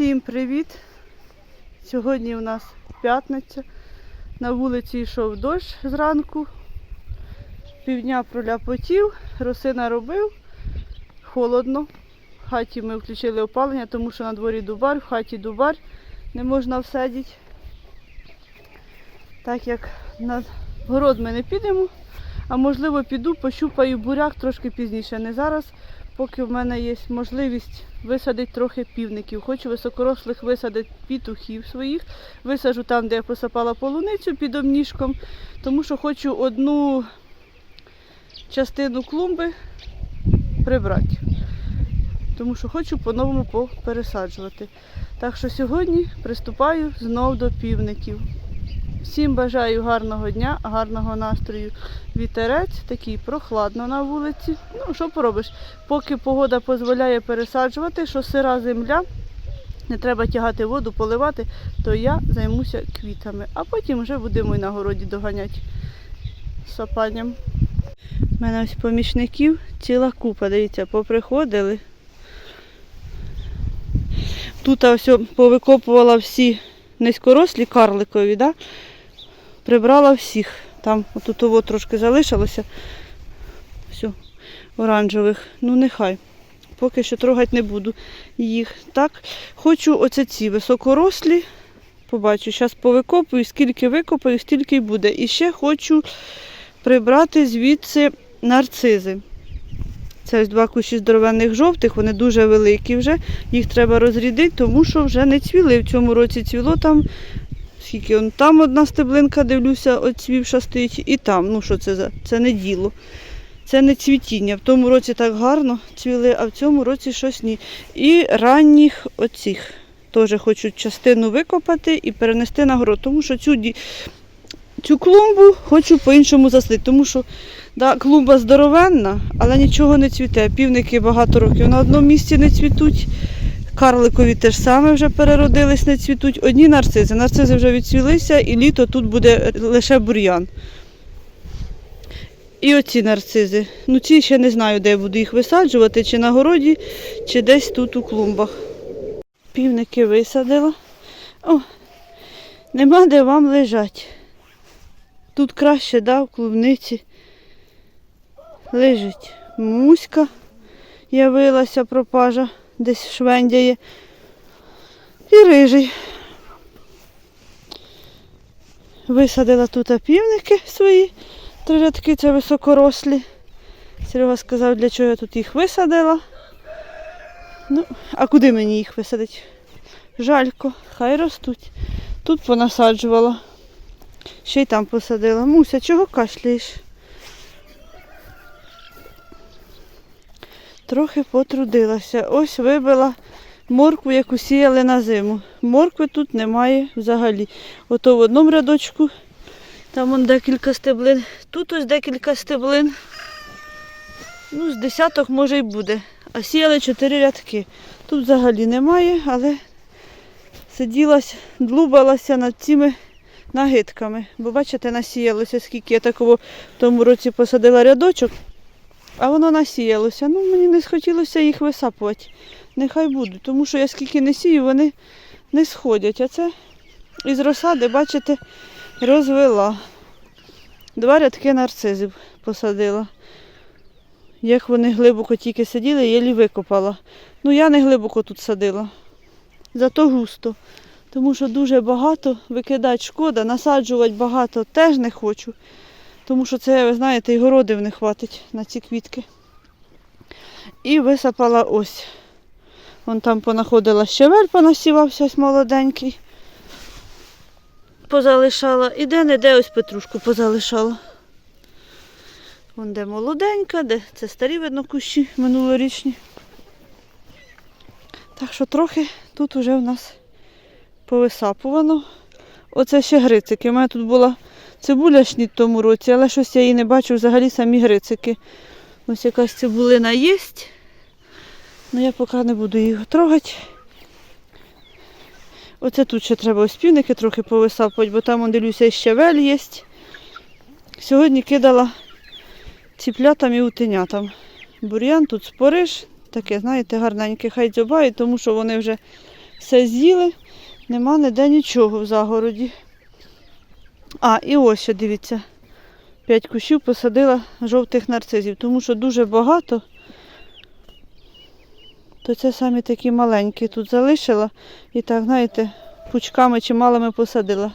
Всім привіт! Сьогодні у нас п'ятниця. На вулиці йшов дощ зранку. Півдня проляпотів, росина робив, холодно. В хаті ми включили опалення, тому що на дворі дубар, в хаті дубар, не можна всадити. Так як на город ми не підемо, а можливо піду, пощупаю буряк трошки пізніше. Не зараз, поки в мене є можливість висадити трохи півників. Хочу високорослих висадити петухів своїх. Висаджу там, де я посапала полуницю під обніжком, тому що хочу одну частину клумби прибрати. Тому що хочу по-новому попересаджувати. Так що сьогодні приступаю знов до півників. Всім бажаю гарного дня, гарного настрою. Вітерець такий прохладно на вулиці. Ну, що поробиш? Поки погода дозволяє пересаджувати, що сира земля, не треба тягати воду, поливати, то я займуся квітами. А потім вже будемо і на городі доганяти сапанням. У мене ось помічників ціла купа, дивіться, поприходили. Тут повикопувала всі низькорослі карликові, да? Прибрала всіх. Там отут того трошки залишилося. Все, оранжевих. Ну нехай. Поки що трогати не буду їх. Так, хочу оце ці високорослі. Побачу, зараз повикопую, скільки викопаю, стільки й буде. І ще хочу прибрати звідси нарцизи. Це ось два кущі здоровенних жовтих, вони дуже великі вже. Їх треба розрідити, тому що вже не цвіли. В цьому році цвіло там, скільки он там одна стеблинка, дивлюся, оцвівша стоїть, і там. Ну що це за? Це не діло. Це не цвітіння. В тому році так гарно цвіли, а в цьому році щось ні. І ранніх оцих. Теж хочу частину викопати і перенести на город, тому що цю, цю клумбу хочу по-іншому заслити, тому що Да, клумба здоровенна, але нічого не цвіте. Півники багато років на одному місці не цвітуть. Карликові теж саме вже переродились, не цвітуть. Одні нарцизи. Нарцизи вже відцвілися, і літо тут буде лише бур'ян. І оці нарцизи. Ну ці ще не знаю, де я буду їх висаджувати, чи на городі, чи десь тут у клумбах. Півники висадила. О, нема де вам лежать. Тут краще, да, в клубниці лежить муська, явилася пропажа, десь швендяє. І рижий. Висадила тут півники свої, три рядки, це високорослі. Серега сказав, для чого я тут їх висадила. Ну, а куди мені їх висадити? Жалько, хай ростуть. Тут понасаджувала. Ще й там посадила. Муся, чого кашляєш? Трохи потрудилася. Ось вибила моркву, яку сіяли на зиму. Моркви тут немає взагалі. Ото в одному рядочку, там вон декілька стеблин, тут ось декілька стеблин. Ну, з десяток може й буде. А сіяли чотири рядки. Тут взагалі немає, але сиділась, длубалася над цими нагидками. Бо бачите, насіялося, скільки я такого в тому році посадила рядочок. А воно насіялося. Ну, мені не схотілося їх висапувати. Нехай будуть, тому що я скільки не сію, вони не сходять. А це із розсади, бачите, розвела. Два рядки нарцизів посадила. Як вони глибоко тільки сиділи, єлі викопала. Ну, я не глибоко тут садила. Зато густо. Тому що дуже багато викидати шкода, насаджувати багато теж не хочу. Тому що це, ви знаєте, і городів не хватить на ці квітки. І висапала ось. Вон там понаходила щавель, понасівався ось молоденький. Позалишала. І де-не-де ось петрушку позалишала. Вон де молоденька, де це старі видно кущі минулорічні. Так що трохи тут уже в нас повисапувано. Оце ще грицики. У мене тут була цибуля ж ні в тому році, але щось я її не бачу взагалі самі грицики. Ось якась цибулина є. Ну я поки не буду її трогати. Оце тут ще треба ось півники трохи повисапувати, бо там, дивлюся, і щавель є. Сьогодні кидала ціплятам і утенятам. Бур'ян тут спориш, таке, знаєте, гарненьке, хай дзьобають, тому що вони вже все з'їли, нема ніде нічого в загороді. А, і ось ще дивіться. П'ять кущів посадила жовтих нарцизів, тому що дуже багато. То це самі такі маленькі тут залишила і так, знаєте, пучками чи малими посадила.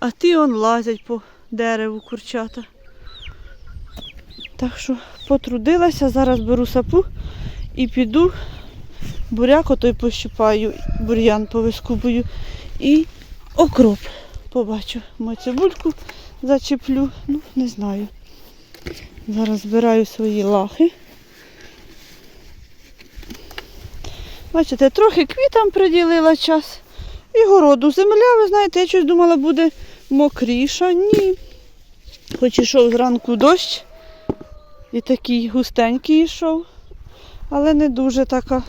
А ті он лазять по дереву курчата. Так що потрудилася, зараз беру сапу і піду буряк отой пощипаю, бур'ян повискубую і окроп побачу. Мою цибульку зачеплю, ну не знаю. Зараз збираю свої лахи. Бачите, трохи квітам приділила час. І городу. Земля, ви знаєте, я щось думала, буде мокріша. Ні. Хоч ішов зранку дощ. І такий густенький йшов. Але не дуже така.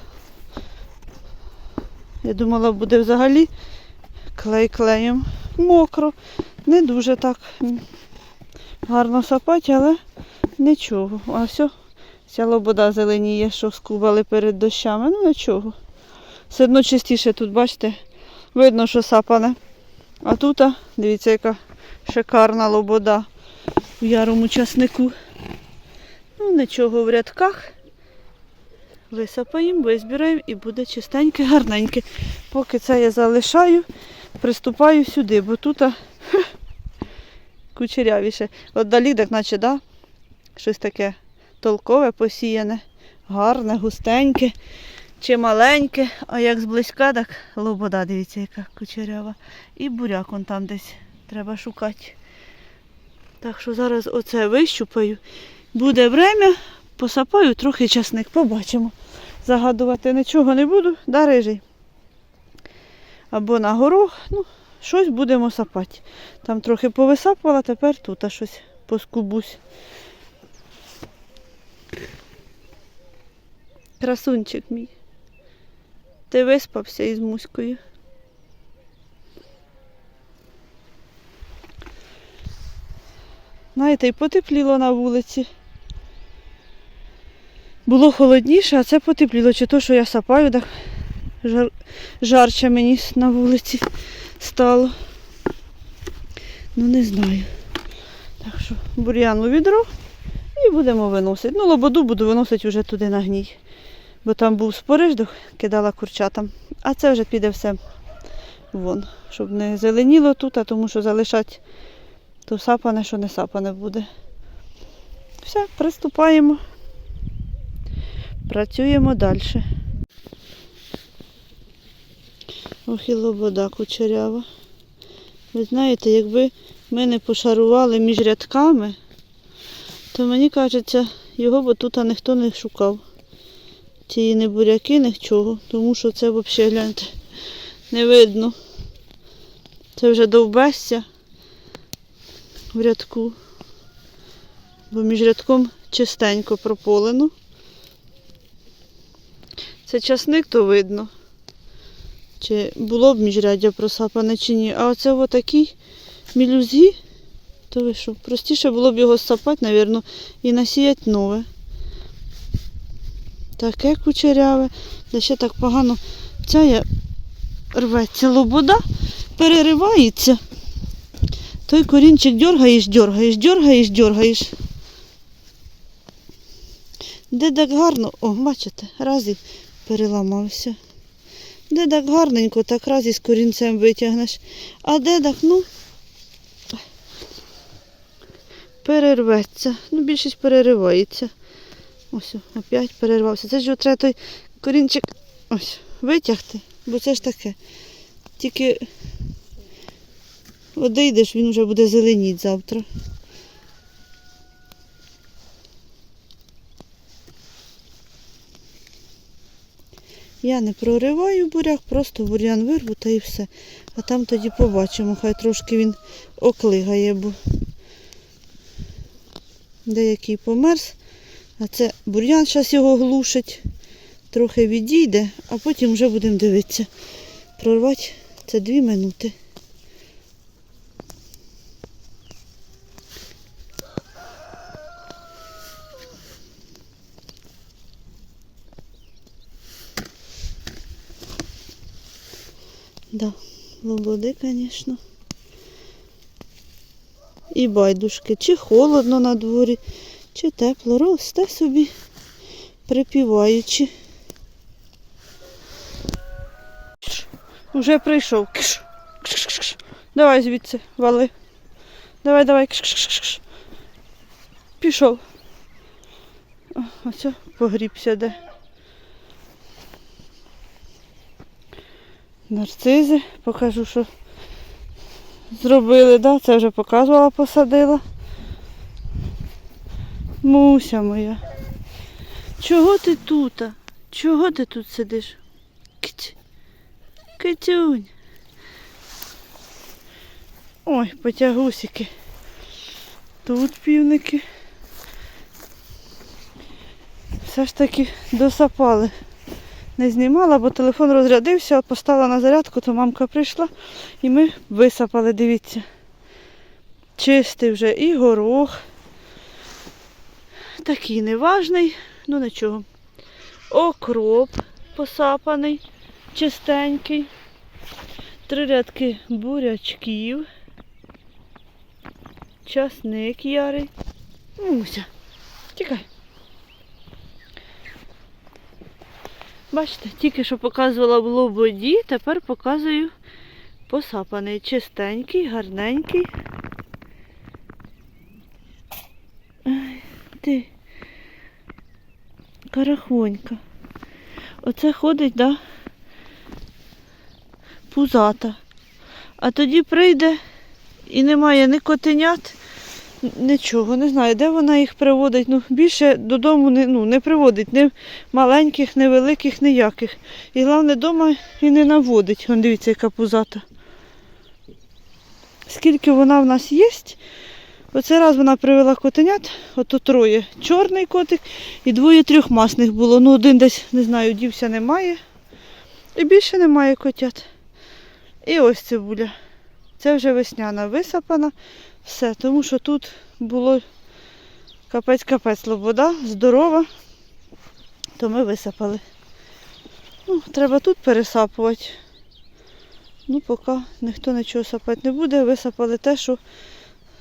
Я думала, буде взагалі клей клеєм. Мокро. Не дуже так гарно сапати, але нічого. А все, ця лобода зеленіє, що скубали перед дощами. Ну нічого. Все одно чистіше тут, бачите, видно, що сапане. А тут, дивіться, яка шикарна лобода в ярому часнику. Ну, нічого в рядках. Висапаємо, визбираємо і буде чистеньке, гарненьке. Поки це я залишаю, приступаю сюди, бо тут а, хе, кучерявіше. От далі, так наче, да? щось таке толкове, посіяне, гарне, густеньке чи маленьке, а як зблизька, так лобода, дивіться, яка кучерява. І буряк он там десь треба шукати. Так що зараз оце вищупаю. Буде время, посапаю трохи часник, побачимо. Загадувати нічого не буду, да, рижий. Або на горох, ну, щось будемо сапати. Там трохи повисапувала, тепер тут а щось поскубусь. Красунчик мій. Ти виспався із муською. Знаєте, і потепліло на вулиці. Було холодніше, а це потепліло. Чи то, що я сапаю, так жар... жарче мені на вулиці стало. Ну не знаю. Так що бур'ян у відро і будемо виносити. Ну, лободу буду виносити вже туди на гній. Бо там був спориждок, кидала курчатам. А це вже піде все вон, щоб не зеленіло тут, а тому що залишать то сапане, що не сапане буде. Все, приступаємо. Працюємо далі. Ох і лобода кучерява. Ви знаєте, якби ми не пошарували між рядками, то мені кажеться, його б тут ніхто не шукав. Ці не буряки, нічого, тому що це взагалі, гляньте, не видно. Це вже довбесся в рядку. Бо між рядком чистенько прополено. Це часник, то видно. Чи було б міжряддя просапане, чи ні. А оце отакий мілюзгі, то ви що, простіше було б його сапати, мабуть, і насіяти нове. Таке кучеряве, да ще так погано ця рветься лобода, переривається. Той корінчик дергаєш, дергаєш, дергаєш, дергаєш. Де так гарно, о, бачите, раз і переламався. Де так гарненько, так раз із корінцем витягнеш. А де так, ну, перерветься. Ну, більшість переривається. Ось, опять перервався. Це ж треба той корінчик ось, витягти, бо це ж таке. Тільки одійдеш, він вже буде зеленіти завтра. Я не прориваю буряк, просто бурян вирву та і все. А там тоді побачимо, хай трошки він оклигає, бо деякий померз. А це бур'ян зараз його глушить, трохи відійде, а потім вже будемо дивитися. Прорвати це дві минути. Да, лободи, звісно. І байдужки, чи холодно на дворі, чи тепло, росте собі, припіваючи. Уже прийшов. Кш, кш, кш, кш. Давай звідси, вали. Давай, давай. Кш, кш, кш, кш. Пішов. О, Ось погрібся де. Нарцизи. Покажу, що зробили, да? Це вже показувала, посадила. Муся моя. Чого ти тут? Чого ти тут сидиш? Китюнь. Ой, потягусики. Тут півники. Все ж таки досапали. Не знімала, бо телефон розрядився, поставила на зарядку, то мамка прийшла і ми висапали, дивіться. Чистий вже і горох. Такий неважний, ну нічого. Окроп посапаний, чистенький. Три рядки бурячків. Часник ярий. Муся, тікай. Бачите, тільки що показувала в лободі, тепер показую посапаний. Чистенький, гарненький. Ти. Карахонька. Оце ходить, да? Пузата. А тоді прийде і немає ні котенят, нічого. Не знаю, де вона їх приводить. Ну, більше додому не, ну, не приводить ні маленьких, ні великих, ніяких. І головне, вдома і не наводить. Вон дивіться, яка пузата. Скільки вона в нас є, оце раз вона привела котенят, ото троє. Чорний котик і двоє трьохмасних було. Ну, один десь, не знаю, дівся немає. І більше немає котят. І ось цибуля. Це вже весняна висапана. Все, тому що тут було капець-капець лобода, здорова, то ми висапали. Ну, треба тут пересапувати. Ну, поки ніхто нічого сапати не буде, висапали те, що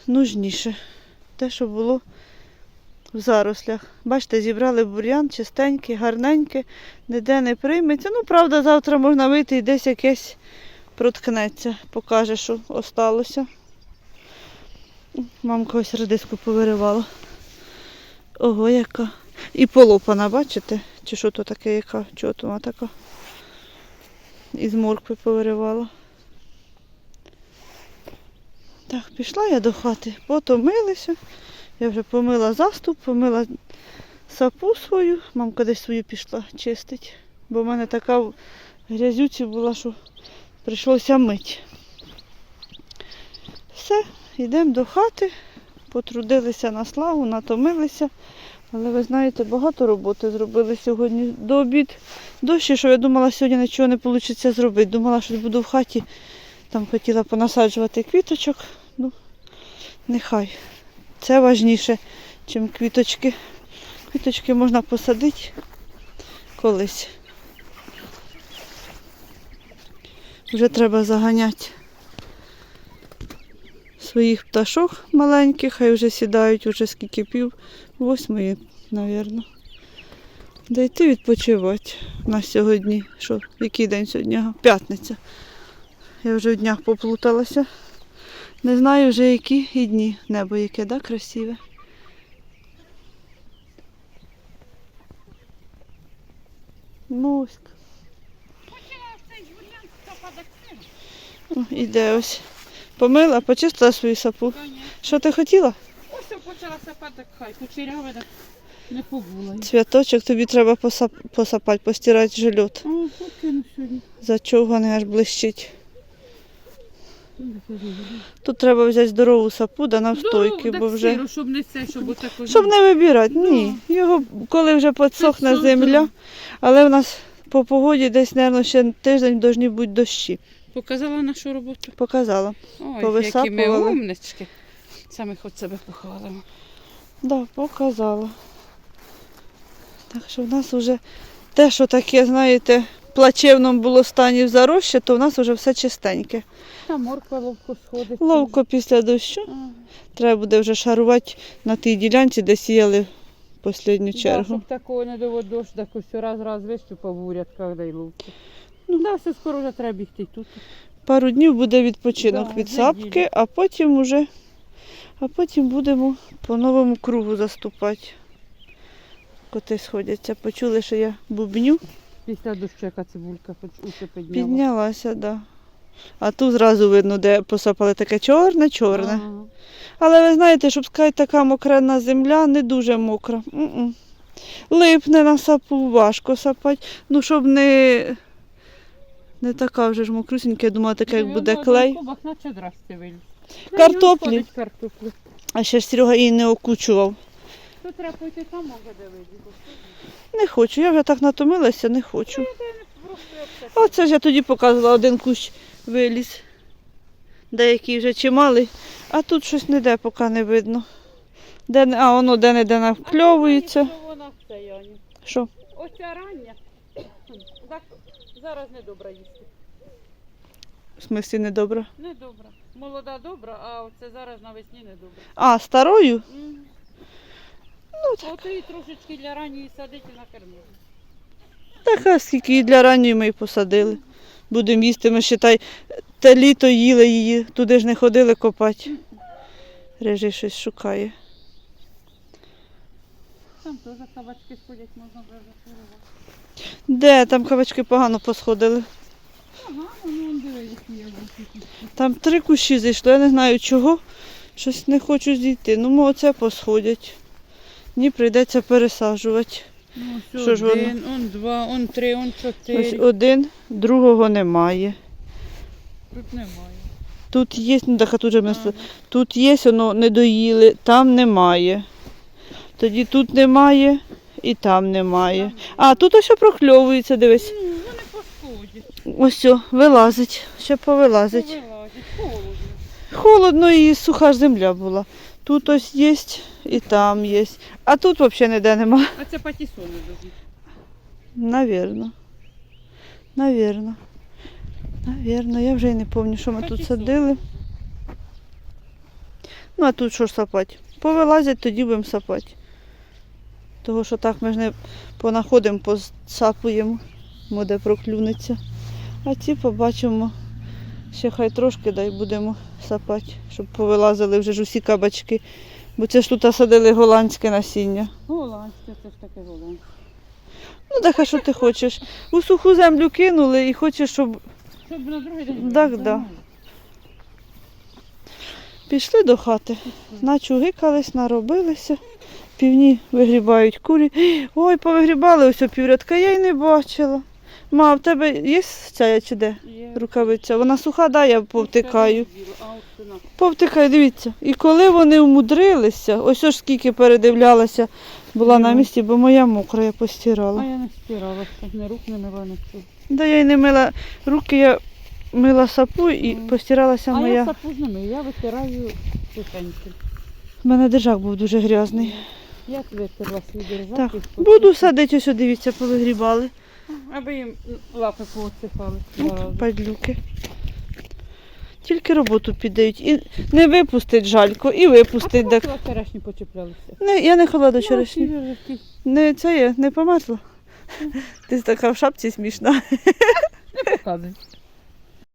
нужніше. Те, що було в зарослях. Бачите, зібрали бур'ян чистенький, гарненький, ніде не прийметься. Ну, правда, завтра можна вийти і десь якесь проткнеться, покаже, що осталося. Мамка ось радиску повиривала. Ого, яка. І полопана, бачите? Чи що то таке, яка? Чого то вона така? Із моркви повиривала. Так, пішла я до хати, потомилися. Я вже помила заступ, помила сапу свою. Мамка десь свою пішла чистить. Бо в мене така в грязюці була, що прийшлося мить. Все, йдемо до хати, потрудилися на славу, натомилися. Але ви знаєте, багато роботи зробили сьогодні до обід. Дощі, що я думала, сьогодні нічого не вийде зробити. Думала, що буду в хаті, там хотіла понасаджувати квіточок. Ну, нехай. Це важніше, ніж квіточки. Квіточки можна посадити колись. Вже треба заганяти своїх пташок маленьких, хай вже сідають, вже скільки пів, восьмої, мабуть. Да йти відпочивати на сьогодні. Що, який день сьогодні? П'ятниця. Я вже в днях поплуталася. Не знаю вже які і дні. Небо яке, да, красиве. Моська. О, Іде ось. Помила, почистила свою сапу. Що ти хотіла? Ось я почала сапати, хай кучеряве, так не побула. Цвяточок тобі треба посап... посапати, постирати жильот. О, покину сьогодні. Зачовганий аж блищить. Тут треба взяти здорову сапу да навстойки, бо вже. Щоб не це, щоб отако. Щоб не вибирати, ні. Його коли вже підсохне Підсохне. земля, але в нас по погоді десь, мабуть, ще тиждень повинні бути дощі. Показала нашу роботу. Показала. Ой, які ми умнички. Саме хоч себе похвалимо. Да, показала. Так що в нас вже те, що таке, знаєте, плачевному було стані в зарощі, то в нас вже все чистеньке. Та морква ловко сходить. Ловко після дощу. Ага. Треба буде вже шарувати на тій ділянці, де сіяли в останню Да, чергу. щоб такого не довод дощ, так ось раз раз вищупав в урядках, да й ловко. Ну. Да, все скоро вже треба бігти й тут. Пару днів буде відпочинок Да, від сапки, а потім уже, а потім будемо по новому кругу заступати. Коти сходяться. Почули, що я бубню, Після дощу яка цибулька хоч усе підняла. піднялася, да. А тут зразу видно, де посапали таке чорне-чорне. Ага. Але ви знаєте, щоб сказати, така мокрена земля не дуже мокра. М-м. Липне на сапу, важко сапати. Ну, щоб не, не така вже ж мокрусінька, я думала, таке як буде клей. Картоплі. Ну, і ось ходить Картоплі. А ще ж Серега її не окучував. То треба пойти там, де. Не хочу, я вже так натомилася, не хочу. Це. Оце ж я тоді показувала, один кущ виліз. Деякий вже чималий, а тут щось не де, поки не видно. Де, а воно навкльовується. Вона в це, Яні? Що? Оця рання. Так, зараз не добра їсти. В смислі недобре. Не добра. Молода добра, а оце зараз навесні не добра. А, старою? М. Ото і трошечки для ранньої садити на керму. Так, а скільки її для ранньої ми й посадили. Будемо їсти, ми считай, те літо їли її, туди ж не ходили копати. Режий щось шукає. Там теж кабачки сходять, можна вже вирвати. Де там кабачки погано посходили? Ну які є. Там три кущі зайшло, я не знаю чого. Щось не хочу зійти. Ну, оце посходять. Ні, прийдеться пересаджувати. Ну, ось Що ж один, он два, он три, он Ось один, другого немає. Тут немає. Тут є, ну так а тут же ми Ага. Тут є, воно не доїли, там немає. Тоді тут немає і там немає. А тут ось прокльовується, дивись. Ну, вони посходять. Ось о, вилазить, ще повилазить. Холодно. Холодно і суха ж земля була. Тут ось є і там є. А тут взагалі ніде нема. А це патісони дуже. Навірно. Навірно. Навірно, я вже й не пам'ятаю, що ми тут садили. Ну, а тут що ж сапати? Повилазять, тоді будемо сапати. Того, що так ми ж не понаходимо, посапуємо, мо де проклюнеться. А ці побачимо. Ще хай трошки дай будемо сапати, щоб повилазили вже ж усі кабачки. Бо це ж тут садили голландське насіння. Голландське, це ж таке голландське. Ну так, а що ти хочеш? У суху землю кинули і хочеш, щоб Щоб на другий день. Так, да. пішли до хати. Начугикались, наробилися. Півні вигрібають курі. Ой, повигрібали ось піврядка, я й не бачила. Ма, в тебе є ця чи де? Є. Рукавиця. Вона суха, да, я повтикаю. А. Повтикаю, дивіться. І коли вони умудрилися, ось ось скільки передивлялася, була на місці, бо моя мокра, я постирала. А я не стирала, не рук не мила нічого. Да я й не мила руки, я мила сапу і постиралася А моя. я сапу з ними, я витираю сухеньким. У мене держак був дуже грязний. Я витерла свій держак. Так, буду садити, ось дивіться, повигрібали. Аби їм лапи поотсихали. Ну. Падлюки. Тільки роботу піддають. І не випустить жалько, і випустить. А Так. черешні почіплялися. Не, я не ходила до Ну, такі. Не це є, не померзла. Ти така в шапці смішна. Не показуй.